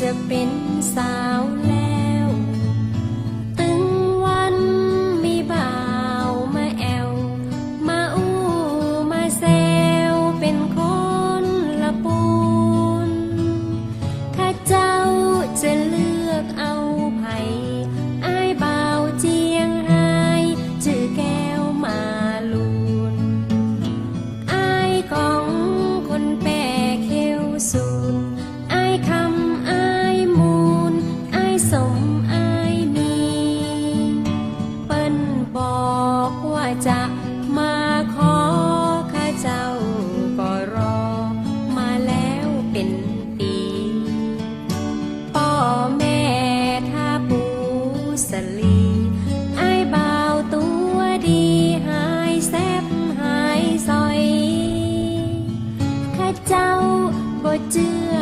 จะเป็นสาว จะมาขอข้าเจ้าก็รอมาแล้วเป็นปีพ่อแม่ท่าปูสลีไอ้บ่าวตัวดีหายแซบหายซอยข้าเจ้าบ่เจือ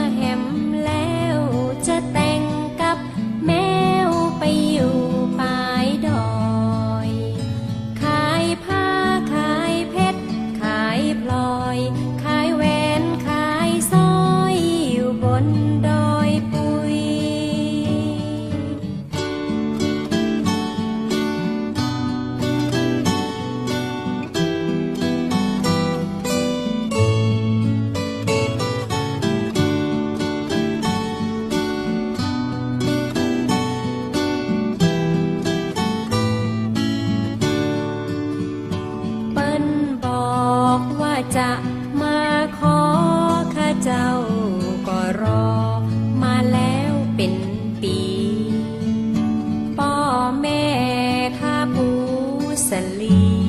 จะมาขอข้าเจ้าก็รอมาแล้วเป็นปีป่อแม่ข้าผู้สลี